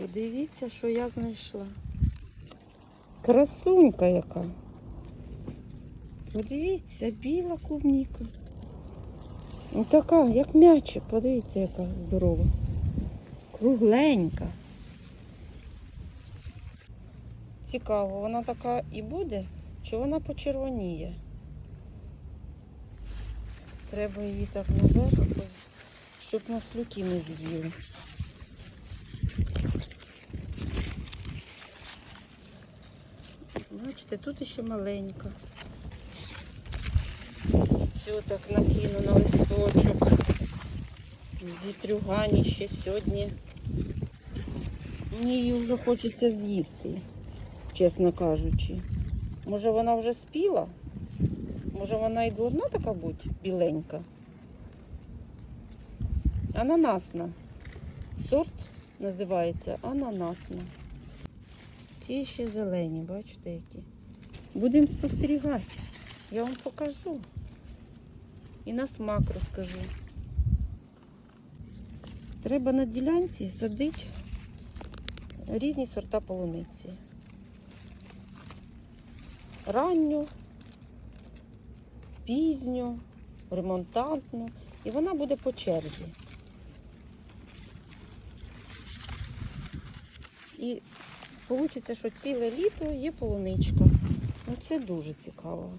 Подивіться, що я знайшла. Красунька яка. Подивіться, біла клубніка. Ну така, як м'ячик, подивіться, яка здорова. Кругленька. Цікаво, вона така і буде, чи вона почервоніє? Треба її так наверх, щоб маслюки не з'їли. Бачите, тут ще маленька. Цю так накину на листочок. Вітрюгані ще сьогодні. Мені її вже хочеться з'їсти, чесно кажучи. Може вона вже спіла? Може вона і должна така бути біленька? Ананасна. Сорт називається ананасна. Ці ще зелені, бачите які. Будемо спостерігати. Я вам покажу. І на смак розкажу. Треба на ділянці садити різні сорта полуниці. Ранню, пізню, ремонтантну. І вона буде по черзі. І вийде, що ціле літо є полуничка. Ну це дуже цікаво.